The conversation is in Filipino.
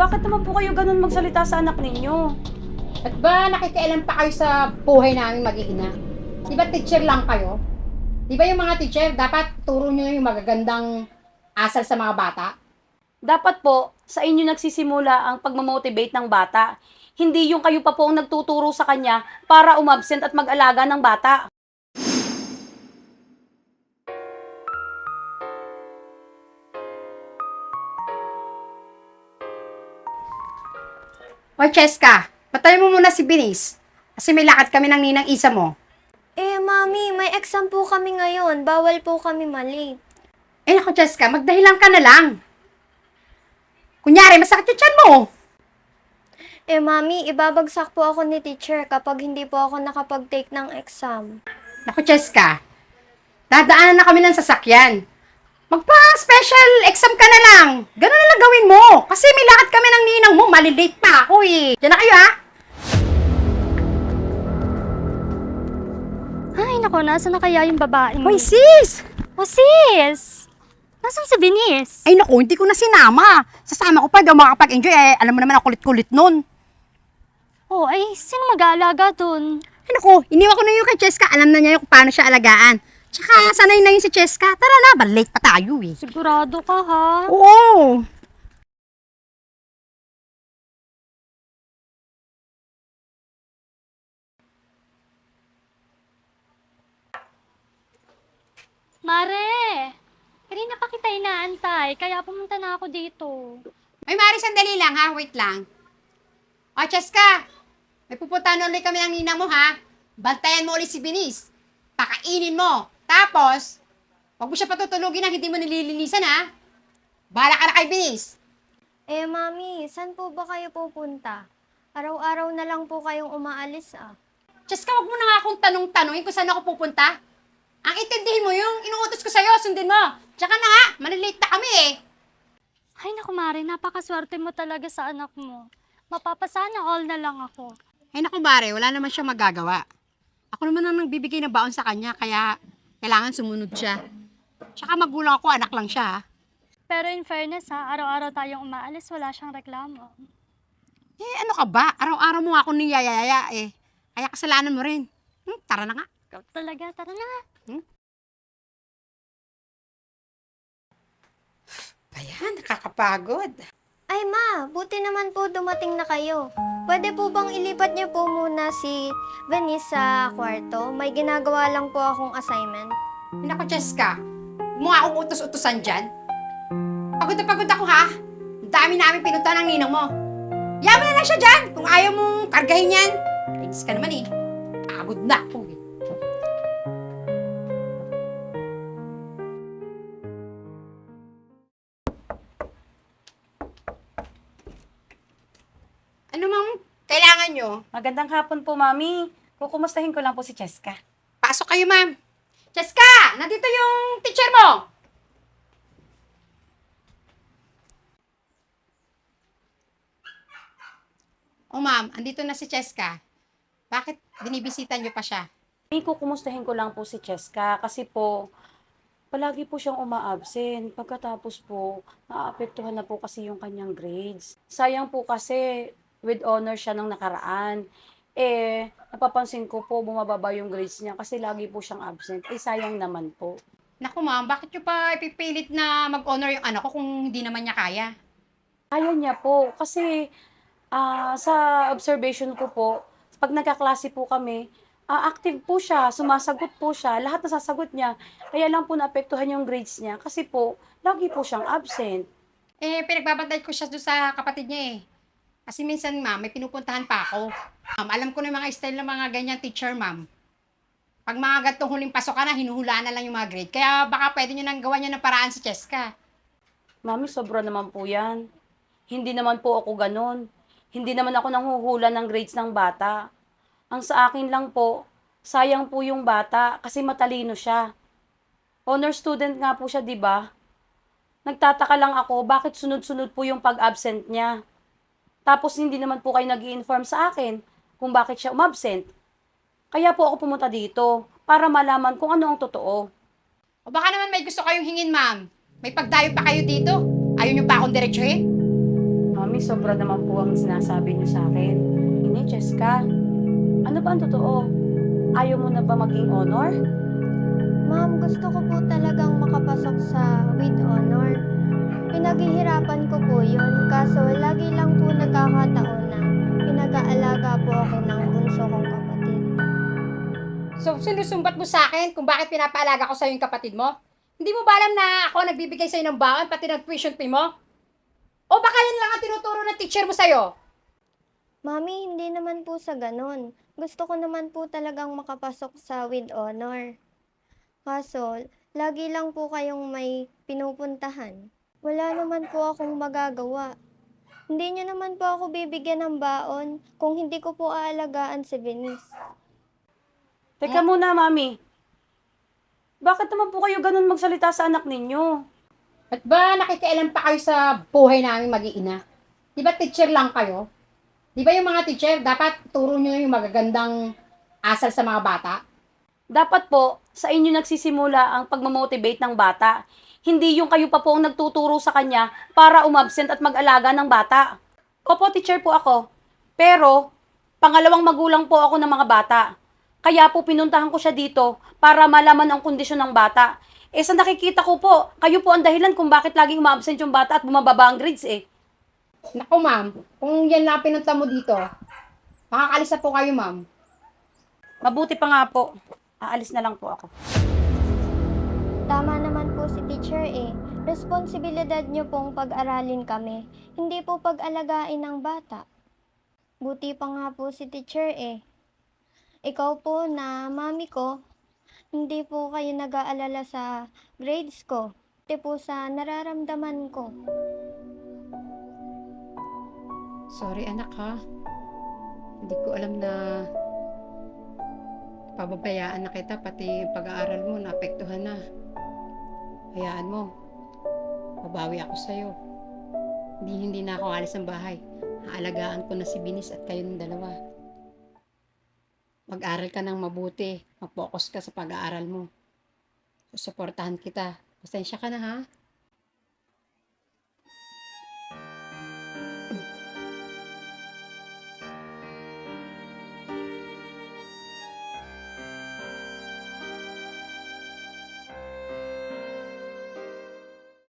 bakit naman po kayo ganun magsalita sa anak ninyo? At ba nakikialam pa kayo sa buhay namin mag-iina? Di ba teacher lang kayo? Di ba yung mga teacher, dapat turo nyo yung magagandang asal sa mga bata? Dapat po, sa inyo nagsisimula ang pagmamotivate ng bata. Hindi yung kayo pa po ang nagtuturo sa kanya para umabsent at mag-alaga ng bata. O Cheska, patayin mo muna si Binis. Kasi may lakad kami ng ninang isa mo. Eh, mami, may exam po kami ngayon. Bawal po kami mali. Eh naku Cheska, magdahilan ka na lang. Kunyari, masakit yung tiyan mo. Eh, mami, ibabagsak po ako ni teacher kapag hindi po ako nakapag-take ng exam. Naku Cheska, dadaanan na kami ng sasakyan. Magpa-special exam ka na lang. Ganun na lang gawin mo. Kasi may lakad kami ng ninang mo. Malilate pa ako eh. Diyan na kayo ha. Ay, naku, nasa na kaya yung babae mo? Hoy sis! Oh, sis! Nasaan si Venice? Ay naku, hindi ko na sinama. Sasama ko pa daw makakapag-enjoy. Eh, alam mo naman ang kulit-kulit nun. Oh, ay, sino mag-aalaga dun? Ay naku, iniwan ko na yung kay Cheska. Alam na niya yung kung paano siya alagaan. Tsaka sanay na yun si Cheska. Tara na, ba late pa tayo eh. Sigurado ka, ha? Oo. Mare! Kanina pa kita inaantay, kaya pumunta na ako dito. Ay, Mari, sandali lang ha. Wait lang. O, Cheska. May pupuntahan ulit kami ng ninang mo ha. Bantayan mo ulit si Binis. Pakainin mo. Tapos, wag mo siya patutulugin na hindi mo nililinisan ha. Bahala ka na kay Binis. Eh, mami, saan po ba kayo pupunta? Araw-araw na lang po kayong umaalis ah. Cheska, wag mo na nga akong tanong-tanongin kung saan ako pupunta. Ang intindihin mo yung inuutos ko sa'yo, sundin mo. Tsaka na nga, malilate na kami eh. Ay, naku, Mare, napakaswerte mo talaga sa anak mo. Mapapasana all na lang ako. Ay naku Mare, wala naman siyang magagawa. Ako naman ang nagbibigay ng baon sa kanya, kaya kailangan sumunod siya. Tsaka magulang ako, anak lang siya ha. Pero in fairness, ha, araw-araw tayong umaalis, wala siyang reklamo. Eh, ano ka ba? Araw-araw mo ako niyayaya eh. Kaya kasalanan mo rin. Hmm, tara na nga. Ikaw talaga, tara na. Ayan, nakakapagod. Ay, ma, buti naman po dumating na kayo. Pwede po bang ilipat niyo po muna si Venice sa kwarto? May ginagawa lang po akong assignment. Ay, Naku, Jessica. Nga akong utos-utosan dyan. Pagod na pagod ako ha. Ang dami namin pinunta ng ninang mo. Yaman na lang siya dyan kung ayaw mong kargahin yan. Kainis ka naman eh. Pagod na ako eh. Ano mang kailangan nyo? Magandang hapon po, Mami. Kukumustahin ko lang po si Cheska. Pasok kayo, ma'am. Cheska! Nandito yung teacher mo! Oh, ma'am. Andito na si Cheska. Bakit binibisita niyo pa siya? Mami, kukumustahin ko lang po si Cheska kasi po, palagi po siyang uma-absent. Pagkatapos po, naapektuhan na po kasi yung kanyang grades. Sayang po kasi, with honor siya nung nakaraan. Eh, napapansin ko po, bumababa yung grades niya kasi lagi po siyang absent. Eh, sayang naman po. Naku, ma'am. Bakit niyo pa ipipilit na mag-honor yung anak ko kung hindi naman niya kaya? Kaya niya po. Kasi ah, sa observation ko po, pag nagkaklase po kami, ah, active po siya, sumasagot po siya, lahat nasasagot niya. Kaya lang po naapektuhan yung grades niya kasi po, lagi po siyang absent. Eh, pinagbabantay ko siya doon sa kapatid niya eh. Kasi minsan, ma'am, may pinupuntahan pa ako. Ma'am, alam ko na yung mga style ng mga ganyan teacher, ma'am. Pag mga gantong huling pasok ka na, hinuhulaan na lang yung mga grade. Kaya baka pwede nyo nang gawa niya ng paraan si Cheska. Mami, sobra naman po yan. Hindi naman po ako ganon. Hindi naman ako nanghuhula ng grades ng bata. Ang sa akin lang po, sayang po yung bata kasi matalino siya. Honor student nga po siya, di ba? Nagtataka lang ako bakit sunod-sunod po yung pag-absent niya. Tapos hindi naman po kayo nag inform sa akin kung bakit siya umabsent. Kaya po ako pumunta dito para malaman kung ano ang totoo. O baka naman may gusto kayong hingin, ma'am. May pagdayo pa kayo dito. Ayaw nyo pa akong diretsuhin? Mami, Mami, sobra naman po ang sinasabi niyo sa akin. Ini, Cheska, ano ba ang totoo? Ayaw mo na ba maging honor? Ma'am, gusto ko po talagang makapasok sa with honor. Pinaghihirapan ko po yun, kaso lagi lang po nagkakataon na pinag-aalaga po ako ng bunso kong kapatid. So, sinusumbat mo sa akin kung bakit pinapaalaga ko sa'yo yung kapatid mo? Hindi mo ba alam na ako nagbibigay sa'yo ng baon, pati ng tuition fee mo? O baka yan lang ang tinuturo ng teacher mo sa'yo? Mami, hindi naman po sa ganun. Gusto ko naman po talagang makapasok sa with honor. Kaso, lagi lang po kayong may pinupuntahan. Wala naman po akong magagawa. Hindi niyo naman po ako bibigyan ng baon kung hindi ko po aalagaan si Venice. Teka muna, Mami. Bakit naman po kayo ganun magsalita sa anak ninyo? Ba't ba nakikialam pa kayo sa buhay namin mag-iina? Di ba teacher lang kayo? Di ba yung mga teacher, dapat turo nyo yung magagandang asal sa mga bata? Dapat po, sa inyo nagsisimula ang pagmamotivate ng bata. Hindi yung kayo pa po ang nagtuturo sa kanya para umabsent at mag-alaga ng bata. Opo, teacher po ako. Pero, pangalawang magulang po ako ng mga bata. Kaya po pinuntahan ko siya dito para malaman ang kondisyon ng bata. Eh sa nakikita ko po, kayo po ang dahilan kung bakit laging umabsent yung bata at bumababa ang grades eh. Naku ma'am, kung yan lang pinunta mo dito, makakalis na po kayo ma'am. Mabuti pa nga po. Aalis na lang po ako. Tama naman po si teacher eh. Responsibilidad niyo pong pag-aralin kami, hindi po pag-alagain ng bata. Buti pa nga po si teacher eh. Ikaw po na mami ko, hindi po kayo nag-aalala sa grades ko, pati po sa nararamdaman ko. Sorry anak ha. Hindi ko alam na pababayaan na kita, pati pag-aaral mo, naapektuhan na. Hayaan mo. Babawi ako sa'yo. Hindi, hindi na ako alis ng bahay. Haalagaan ko na si Binis at kayo ng dalawa. Mag-aral ka ng mabuti. Mag-focus ka sa pag-aaral mo. Susuportahan kita. Pasensya ka na ha.